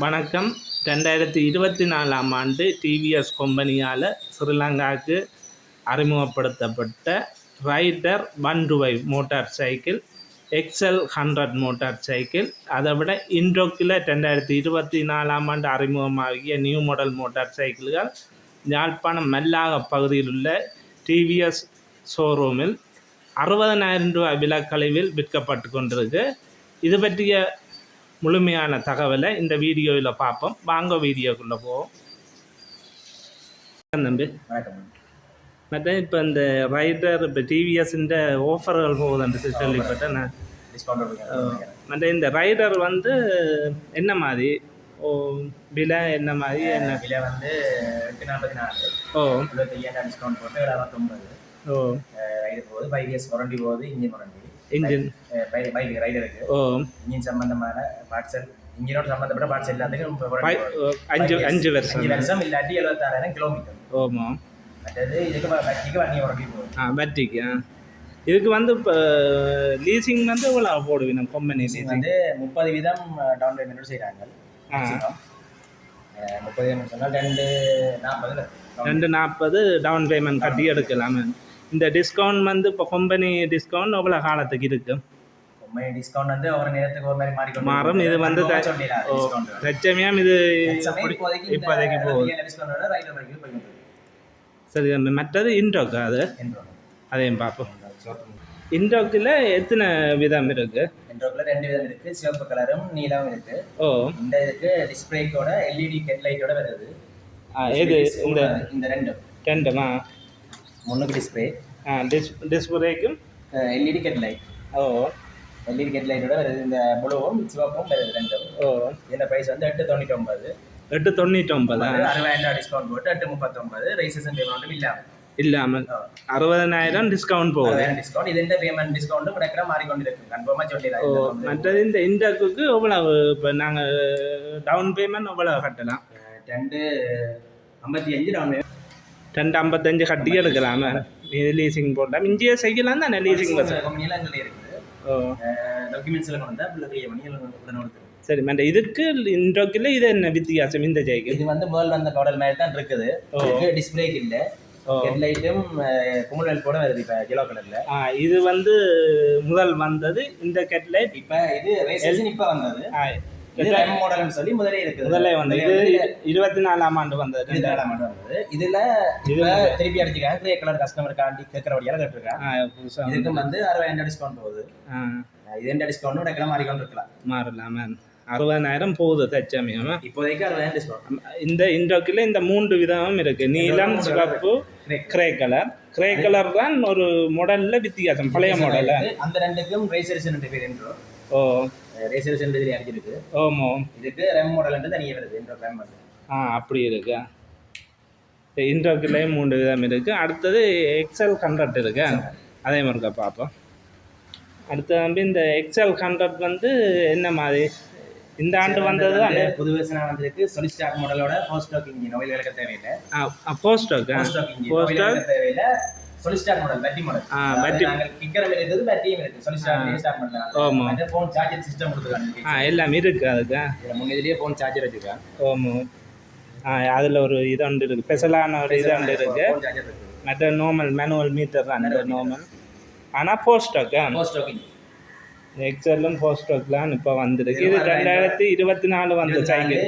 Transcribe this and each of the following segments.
வணக்கம். ரெண்டாயிரத்தி இருபத்தி நாலாம் ஆண்டு டிவிஎஸ் கம்பெனியால் ஸ்ரீலங்காவுக்கு அறிமுகப்படுத்தப்பட்ட ரைடர் ஒன் டுவை motor cycle XL hundred motor cycle. அதை விட இன்டோக்கில் ரெண்டாயிரத்தி இருபத்தி நாலாம் ஆண்டு அறிமுகமாகிய நியூ மாடல் மோட்டார் சைக்கிள்கள் யாழ்ப்பாணம் மல்லாக பகுதியில் உள்ள டிவிஎஸ் ஷோரூமில் அறுபதனாயிரம் ரூபாய் விலக்கழிவில் விற்கப்பட்டு கொண்டிருக்கு. இது பற்றிய முழுமையான தகவலை இந்த வீடியோவில் பார்ப்போம். வாங்க வீடியோக்குள்ளே போவோம். தம்பி. வணக்கம். மற்ற இப்போ இந்த ரைடர் இப்போ டிவிஎஸ்ன்ற ஆஃபர்கள் போகுதுன்ட்டு கேள்விப்பட்டேன் நான் மற்ற இந்த ரைடர் வந்து என்ன மாதிரி? ஓ விலை என்ன மாதிரி? என்ன? விலை வந்து எட்டு நாற்பத்தி நாலு. ஓ. இருபத்தி ஐயாயிரம் டிஸ்கவுண்ட் போட்டு அறுபத்தொம்பது ஓ. ரைடு போகுது ஃபைவ் இயர்ஸ் வாரண்டி போகுது இன்ஜின் வாரண்டி இன்ஜின் பைக் ரைடருக்கு ஓ இன்ஜின் சம்பந்தமான பார்ட்ஸல் இன்ஜினோட சம்பந்தப்பட்ட பார்ட்ஸ் எல்லாத்துக்கும் அஞ்சு Five years. அஞ்சு அஞ்சு வருஷம் வருஷம் இல்லாட்டி எழுபத்தாறாயிரம் கிலோமீட்டர் ஓமா மற்றது இதுக்கு பேட்டரிக்கு வண்டி வாரண்டி போகுது ஆ பேட்டரிக்கு ஆ இதுக்கு வந்து இப்போ லீசிங் வந்து இவ்வளோ போடுவீங்க கம்பெனி இது லீசிங் வந்து முப்பது வீதம் டவுன் பேமெண்ட் செய்கிறாங்க. முப்பது சொன்னால் ரெண்டு நாற்பது ரெண்டு நாற்பது டவுன் பேமெண்ட் கட்டி எடுக்கலாமே இந்த டிஸ்கவுண்ட் வந்து இப்போ கம்பெனி டிஸ்கவுண்ட் எவ்வளோ காலத்துக்கு இருக்கு. உண்மை டிஸ்கவுண்ட் வந்து ஒரு நேரத்துக்கு ஒரு மாதிரி மாறிக்கொண்டு மாறும். இது வந்து த- சொல்லிடலாம் ஓ. டிஸ்கவுண்ட் லட்சமியம் இது இப்போதைக்கு போகுது. சரி மற்றது இன்டோக்கு அது? அதையும் பார்ப்போம். இன்டோக்கில் எத்தனை விதம் இருக்கு? என்றோக்குள்ள ரெண்டு விதம் இருக்கு. சிவப்பு கலரும் நீலமும் இருக்கு. ஓ. இந்த இதுக்கு டிஸ்பிளேக்கோட எல்இடி ஹெட் லைட்டோட வருது. எது? இந்த இந்த ரெண்டும். ரெண்டுமா? டிஸ்பிளே ஆ டிஸ் டிஸ்பிளேக்கும் எல்இடி ஹெட் லைட் ஓ. எல்இடி ஹெட் லைட்டோட வருது. இந்த ப்ளூவும் சிவப்பும் வருது ரெண்டும். ஓ. இந்த பிரைஸ் வந்து எட்டு தொண்ணூற்றி ஒன்பது எட்டு தொண்ணூற்றி ஒன்பதா அறுபதாயிரம் டிஸ்கவுண்ட் போட்டு எட்டு முப்பத்தொன்பது. ரெஜிஸ்ட்ரேஷன் பேமெண்ட்டும் இல்லாமல். இல்லாமல் அறுபதனாயிரம் டிஸ்கவுண்ட் போகுது. டிஸ்கவுண்ட் இது இந்த பேமெண்ட் டிஸ்கவுண்ட்டும் கிடக்கிற மாறிக்கொண்டிருக்கு கன்ஃபார்மாக ஓ சொல்லிடுறேன் மற்றது இந்த இன்டர்க்கு எவ்வளவு? இப்போ நாங்கள் டவுன் பேமெண்ட் எவ்வளவு கட்டலாம்? ரெண்டு ஐம்பத்தி அஞ்சு டவுன் ரெண்டு ஐம்பத்தஞ்சு கட்டி எடுக்கலாமே இது லீசிங் போட்டால் இங்கேயே செய்யலாம் தானே லீசிங் பஸ் சரி மற்ற இதுக்கு இன்டோக்கில் இது என்ன வித்தியாசம் இந்த சைக்கிள் இது வந்து முதல்ல அந்த மாடல் மாதிரி தான் இருக்குது டிஸ்பிளேக்கு இல்ல ஹெட்லைட்டும் குமுலல் கூட வருது இப்போ கிலோ கலர்ல ஆ இது வந்து முதல் வந்தது இந்த கெட்லைட் இப்போ இது இப்போ வந்தது ரெம் மாடல்னு சொல்லி முதலே இருக்குது. வந்து இது இருபத்தி நாலாம் ஆண்டு வந்தது. நாலாம் மாடல் வந்தது. இதுல இது இப்ப திருப்பி அடிச்சுக்காங்க கிரே கலர் கஸ்டமருக்காண்டி கேட்கறபடியால கேட்டிருக்காங்க. ஆ புதுசாக இதுக்கும் வந்து. அறுபதாயிரம் டிஸ்கவுண்ட் போகுது. இது எந்த டிஸ்கவுண்ட் உடைக்கிற மாதிரி கொண்டு இருக்கலாம். மாறலாமே அறுபதனாயிரம் போகுது தச்சமயம் இப்போதைக்கு அறுபதாயிரம் டிஸ்கவுண்ட் இந்த இண்டோக்கில் இந்த மூன்று விதமும் இருக்கு. நீலம் சிவப்பு கிரே கலர் கிரே கலர் தான் ஒரு மாடல்ல வித்தியாசம் பழைய மாடல்ல அந்த ரெண்டுக்கும் ரேசர்ஸ் ரெண்டு பேர் என்றோ ஓ. ரெண்டு இதுல அடிச்சிருக்கு ஓமோ இதுக்கு ரெம் மாடல் தனியாக வருது என்ற ரெம் ஆ அப்படி இருக்கு? இண்டோக்கிலே மூன்று விதம் இருக்கு. அடுத்தது எக்ஸல் ஹண்ட்ரட் இருக்கு? அதே மாதிரி தான் பார்ப்போம். அடுத்தது வந்து இந்த எக்ஸல் ஹண்ட்ரட் வந்து என்ன மாதிரி? இந்த ஆண்டு வந்தது தான் புது வருஷனா வந்திருக்கு. சொலிஸ்டாக் மாடலோட ஃபோர் ஸ்டாக் இன்ஜின் ஆயில் விளக்க தேவையில்லை. போஸ்டோக்கு four stroke engine oil stroke. விளக்க தேவையில்லை. சொலிஸ்டாக் மாடல் பேட்டரி மாடல் ஆ, battery. நாங்கள் கிக்கரம் இருக்குது பேட்டரியும் இருக்கு ஆ. சொலிஸ்டாக் ஸ்டார்ட். பண்ணலாம் அந்த ஃபோன் சார்ஜர் சிஸ்டம் ஆ கொடுத்துருக்காங்க எல்லாம் இருக்கு அதுக்கு. முன்னதிலேயே ஃபோன் சார்ஜர் வச்சிருக்காங்க. ஓமோ ஆ அதில் ஒரு இது ஒன்று இருக்குது ஸ்பெஷலான ஒரு இது ஒன்று இருக்கு. ஃபோன் சார்ஜர் இருக்கு. மற்ற நார்மல் மேனுவல் மீட்டர் தான். அந்த நார்மல் ஆனால் ஃபோர் ஸ்டாக் இன்ஜின் எக்ஸலும் போஸ்டோக்லாம் இப்போ வந்திருக்கு. இது ரெண்டாயிரத்தி இருபத்தி நாலு வந்த சைக்கிள்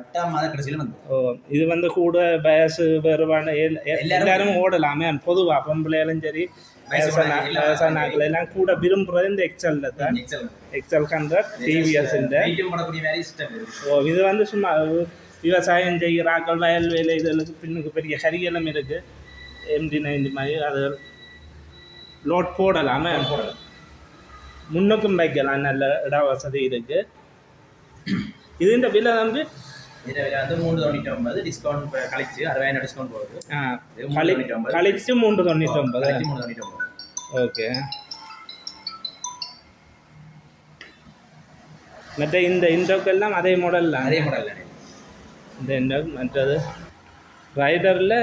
எட்டாம் மாத கடைசியில் வந்து ஓ இது வந்து கூட வயசு வேறுபாடு எல்லாரும் ஓடலாமே. பொதுவாக பொம்பளையாலும் சரி வயசான வயசானாக்கள் எல்லாம் கூட விரும்புறது இந்த எக்ஸல்ல தான். எக்ஸல் ஹண்ட்ரட் டிவிஎஸ் இது. வந்து சும்மா விவசாயம் செய்கிறாக்கள் வயல் வேலை இதெல்லாம் பின்னுக்கு பெரிய கரியெல்லாம் இருக்கு. எம்டி நைன்டி மாதிரி அது லோட் போடலாமே. போடலாம். முன்னுக்கும் வைக்கலாம். நல்ல இட வசதி இருக்கு. இதுன்ற விலை வந்து இதுல விலை வந்து மூணு தொண்ணூற்றி ஒன்பது டிஸ்கவுண்ட் கழிச்சு அறுபதாயிரம் டிஸ்கவுண்ட் போகுது. கழிச்சு மூன்று தொண்ணூற்றி ஒன்பது கழிச்சு மூணு தொண்ணூற்றி ஒன்பது ஓகே. மற்ற இந்த இண்டோக்கெல்லாம் அதே மாடல் அதே மாடல் இந்த இண்டோக் மற்றது ரைடரில்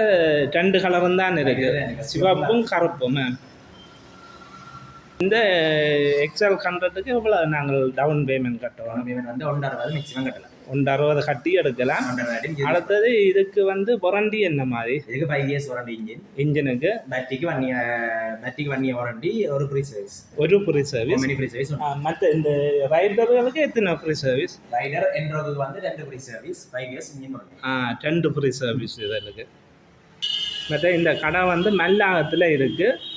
ரெண்டு கலரும் தான் இருக்கு. சிவப்பும் கருப்பும். இந்த எக்ஸல் ஹண்ட்ரடுக்கு எவ்வளோ நாங்கள் டவுன் பேமெண்ட் கட்டுவோம் பேமெண்ட் வந்து ஒன்று அறுபது மேக்ஸிமம் கட்டலாம். ஒன்று அறுபது கட்டி எடுக்கலாம். அடுத்தது இதுக்கு வந்து வாரண்டி என்ன மாதிரி? இதுக்கு ஃபைவ் இயர்ஸ் வாரண்டி இன்ஜின் இன்ஜினுக்கு பேட்டரிக்கு ஒன் இயர் பேட்டரிக்கு ஒன் இயர் வாரண்டி ஒரு ஃப்ரீ சர்வீஸ் ஒரு free service mini free service மற்ற இந்த ரைடர்களுக்கு எத்தனை ஃப்ரீ சர்வீஸ் ரைடர் என்றதுக்கு வந்து ரெண்டு free service five years engine warranty ரெண்டு ஃப்ரீ சர்வீஸ் இதற்கு மற்ற இந்த கடை வந்து மல்லாகத்தில் இருக்குது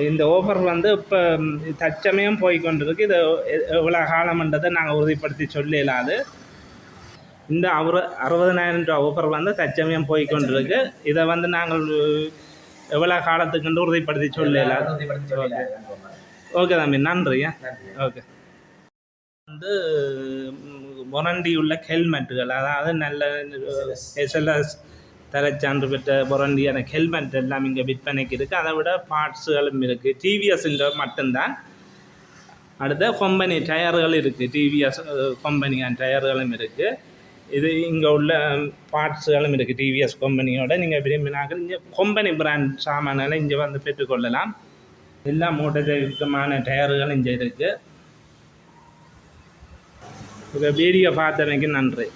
இந்த ஆஃபர் வந்து இப்போ தற்சமயம் போய்கொண்டிருக்கு. இது எ- எவ்வளோ காலம்ன்றதை நாங்கள் உறுதிப்படுத்தி சொல்லலாது இந்த அறுப அறுபதனாயிரம் ரூபா ஆஃபர் வந்து தற்சமயம் போய்கொண்டிருக்கு. இதை வந்து நாங்கள் எவ்வளோ காலத்துக்குன்னு உறுதிப்படுத்தி சொல்லலாது சொல்லலாம். ஓகே தம்பி நன்றியா நன்றி. ஓகே வந்து முரண்டி உள்ள ஹெல்மெட்டுகள் அதாவது நல்ல எஸ்எல்எஸ் தரச்சான்று பெற்ற புரண்டியான ஹெல்மெட் எல்லாம் இங்கே விற்பனைக்கு இருக்குது அதை விட பார்ட்ஸுகளும் இருக்குது டிவிஎஸ்ன்ற மட்டும்தான். அடுத்த கம்பெனி டயர்கள் இருக்குது டிவிஎஸ் கொம்பனியான டயர்களும் இருக்குது இது இங்கே உள்ள பார்ட்ஸுகளும் இருக்குது டிவிஎஸ் கம்பெனியோட நீங்கள் விரும்பினாக்க இங்கே கம்பெனி பிராண்ட் சாமான்களை இங்கே வந்து பெற்றுக்கொள்ளலாம். எல்லா மோட்டர் டயர்களும் இங்கே இருக்குது இந்த வீடியோ பார்த்தமைக்கு நன்றி.